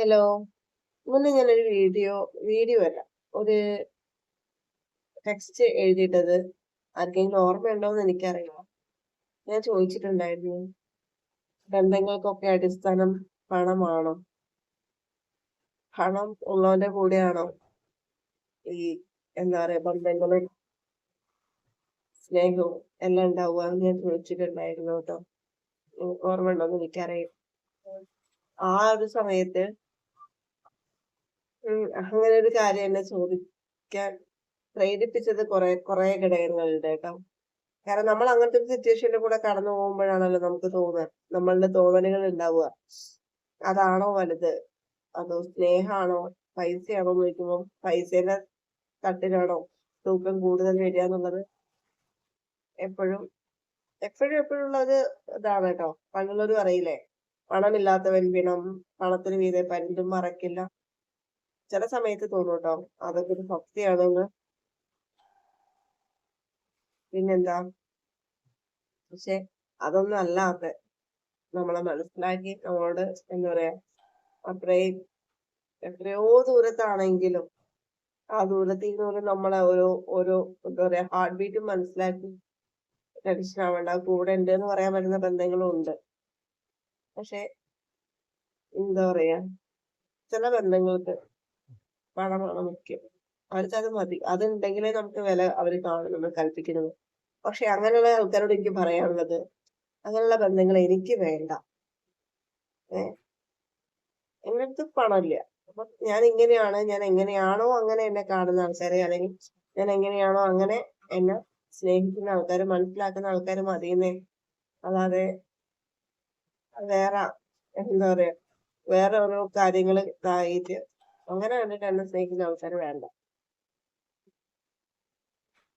Hello. മുന്നേ ഞാനൊരു video video അല്ല. ഒരു ടെക്സ്റ്റ് എഴുതിയിട്ടത് ആർക്കെങ്കിലും ഓർമ്മയുണ്ടോന്ന് എനിക്കറിയില്ല. ഞാൻ ചോദിച്ചിട്ടുണ്ടായിരുന്നു. ബന്ധങ്ങൾക്കൊക്കെ അടിസ്ഥാനം പണമാണോ? പണം ഉള്ളവന്റെ കൂടെയാണോ ഈ എന്താ പറയാ ബന്ധങ്ങളും? സ്നേഹവും എല്ലാം ഉണ്ടാവുക ഞാൻ ചോദിച്ചിട്ടുണ്ടായിരുന്നു കേട്ടോ. ഉം, ഓർമ്മയുണ്ടോന്ന് എനിക്കറിയാം ആ ഒരു സമയത്ത് അങ്ങനെ ഒരു കാര്യം എന്നെ ചോദിക്കാൻ പ്രേരിപ്പിച്ചത് കുറെ കുറെ ഘടകങ്ങളുണ്ട് കേട്ടോ. കാരണം നമ്മൾ അങ്ങനത്തെ ഒരു സിറ്റുവേഷനിൽ കൂടെ കടന്നു പോകുമ്പോഴാണല്ലോ നമുക്ക് തോന്നുക. നമ്മളുടെ തോന്നലുകൾ ഉണ്ടാവുക. അതാണോ വലുത്? അതോ സ്നേഹമാണോ? പൈസയാണോ എന്ന് ചോദിക്കുമ്പോൾ പൈസയുടെ തട്ടിലാണോ തൂക്കം കൂടുതൽ വരിക എന്നുള്ളത്? എപ്പോഴും എപ്പോഴും എപ്പോഴും ഉള്ളത് ഇതാണ് കേട്ടോ. പണ്ടുള്ളവർ പറയില്ലേ പണമില്ലാത്തവൻ പിണം പണത്തിന് മീതെ പരുന്തും മറക്കില്ല. ചില സമയത്ത് തോന്നും കേട്ടോ അതൊക്കെ ഒരു ഭക്തിയാണെന്ന്. പിന്നെന്താ? പക്ഷെ അതൊന്നും അല്ലാത്ത നമ്മളെ മനസ്സിലാക്കി നമ്മളോട് എന്താ പറയാ അത്രയും എത്രയോ ദൂരത്താണെങ്കിലും ആ ദൂരത്തിൽ നിന്ന് നമ്മളെ ഓരോ ഓരോ എന്താ പറയാ ഹാർട്ട് ബീറ്റും മനസ്സിലാക്കി ടെൻഷൻ ആവേണ്ട. കൂടെ ഉണ്ട് എന്ന് പറയാൻ പറ്റുന്ന ബന്ധങ്ങളും ഉണ്ട്. പക്ഷെ എന്താ പറയാ ചില ബന്ധങ്ങൾക്ക് പണമാണ് മുഖ്യം. അവർക്കത് അത് മതി. അതുണ്ടെങ്കിലേ നമുക്ക് വില അവർ കാണുന്നത് കൽപ്പിക്കുന്നത്. പക്ഷെ അങ്ങനെയുള്ള ആൾക്കാരോട് എനിക്ക് പറയാനുള്ളത് അങ്ങനെയുള്ള ബന്ധങ്ങൾ എനിക്ക് വേണ്ട. ഏ? എന്റെ അടുത്ത് പണമില്ല. അപ്പൊ ഞാൻ ഇങ്ങനെയാണ് ഞാൻ എങ്ങനെയാണോ അങ്ങനെ എന്നെ കാണുന്ന ആൾക്കാരെ അല്ലെങ്കിൽ ഞാൻ എങ്ങനെയാണോ അങ്ങനെ എന്നെ സ്നേഹിക്കുന്ന ആൾക്കാർ മനസ്സിലാക്കുന്ന ആൾക്കാർ മതിയെന്നേ അല്ലാതെ വേറെ എന്താ പറയാ വേറെ ഓരോ കാര്യങ്ങൾ ഇതായിട്ട് അങ്ങനെ കണ്ടിട്ട് എന്നെ സ്നേഹിക്കുന്ന ആൾക്കാർ വേണ്ട